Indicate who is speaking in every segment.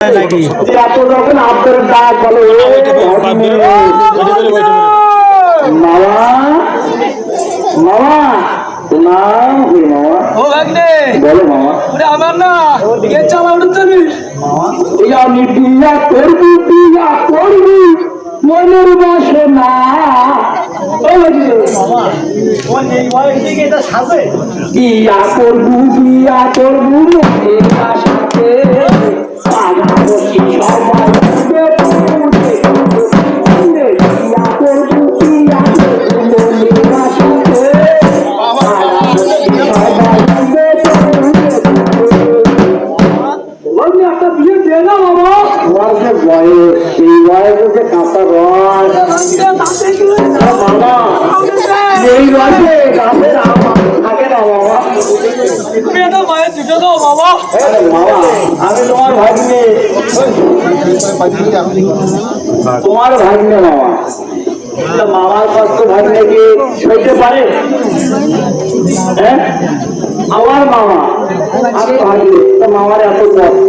Speaker 1: নাকি?
Speaker 2: যে এত যখন আপনার ডাক বলো মামা মামা বলো
Speaker 1: আমার না
Speaker 2: আমি বিয়া করবি বিয়া করবি মনের
Speaker 1: তোমার
Speaker 2: বিয়া করবু বিয়া করবু মনের আশাতে না বাবা তোমার যে বয়স সেই বয়সে যে কাঁচা রস বাবা এই বয়সে গাছের আম থাকে না বাবা
Speaker 1: মেয়েটা মায়ের দুটো দাও বাবা
Speaker 2: আরে বাবা আমি তোমার ভাগ্নে তোমার ভাগ্নে বাবা তা মামার কষ্ট ভাগ্নে কি সইতে পারে হ্যাঁ আমার মামা আমি ভাগ্নে তা মামার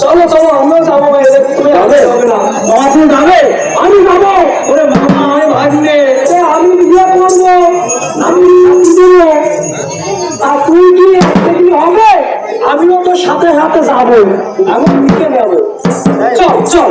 Speaker 2: চলো চলো, আমরা যাব তুমি যাবে? যাবে? আমি যাব। ওরে মামা আমি আমি বিয়ে করব। আমি আর তুই কি হবে? আমিও তোর সাথে সাথে যাব। আমি দিকে নেব চল চল।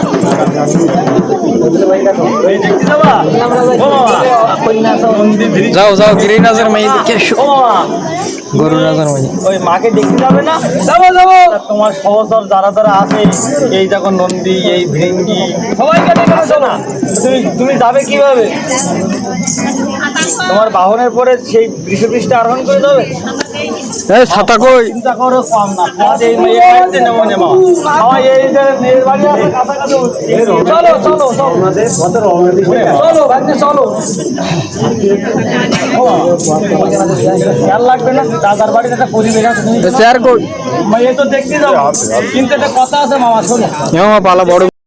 Speaker 3: যাও যাও গিরিনাজের মেয়ে দেখে এসো
Speaker 1: ও মামা
Speaker 3: গরুনাজের মেয়ে
Speaker 1: ওই মাকে দেখতে যাবে না? যাব যাব। তোমার সহসর যারা যারা আছে, এই দেখো নন্দী, এই ভৃঙ্গি, সবাইকে দেখে আসো না তুমি তুমি যাবে কীভাবে? তোমার বাহনের পরে সেই বৃষ পৃষ্ঠে আরোহণ করে যাবে?
Speaker 3: এই ছাতা কই?
Speaker 1: চিন্তা করো কম না। তোমার এই মেয়ে বাড়িতে নেব নেব। আমার এই যে মেয়ের বাড়ি আছে কাছাকাছি চলো চলো চলো। চলো ভাগ্নে চলো। খেয়াল লাগবে না দাদার বাড়িতে একটা পরিবেশ আছে তুমি
Speaker 3: চেয়ার কই
Speaker 1: তো দেখতে যাব কিন্তু একটা কথা আছে মামা শোনো।
Speaker 3: এমা পালা বড়